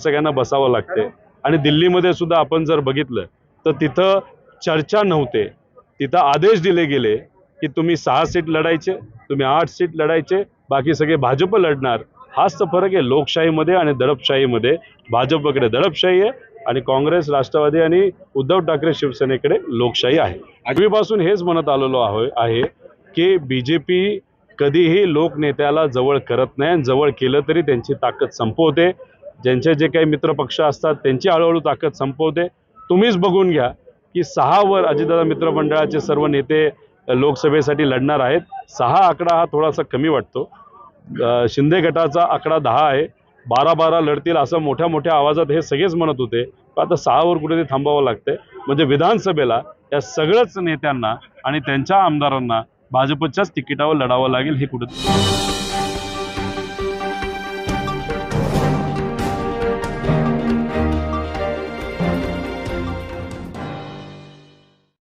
सगळ्यांना बसावं लागते. आणि दिल्लीमध्ये सुद्धा आपण जर बघितलं तर तिथं चर्चा नव्हते. तिथं आदेश दिले गेले की तुम्ही सहा सीट लढायचे तुम्ही आठ सीट लढायचे बाकी सगळे भाजप लढणार. हाच तर फरक आहे लोकशाहीमध्ये आणि दडपशाहीमध्ये. भाजपकडे दडपशाही आहे आणि काँग्रेस राष्ट्रवादी आणि उद्धव ठाकरे शिवसेनेकडे लोकशाही आहे. आठवीपासून हेच म्हणत आलेलो आहो आहे की बी जे पी कधीही लोकनेत्याला जवळ करत नाही आणि जवळ केलं तरी त्यांची ताकद संपवते. ज्यांचे जे काही मित्रपक्ष असतात त्यांची हळूहळू ताकद संपवते. तुम्हीच बघून घ्या की सहा वर अजितदादा मित्रमंडळाचे सर्व नेते लोकसभेसाठी लढणार आहेत. सहा आकडा हा थोडासा कमी वाटतो. शिंदे गटाचा आकडा दहा आहे. बारा बारा लढतील असं मोठ्या मोठ्या आवाजात हे सगळेच म्हणत होते. पण आता सहावर कुठेतरी थांबावं लागतंय. म्हणजे विधानसभेला या सगळ्याच नेत्यांना आणि त्यांच्या आमदारांना भाजपच्याच तिकिटावर लढावं लागेल हे कुठे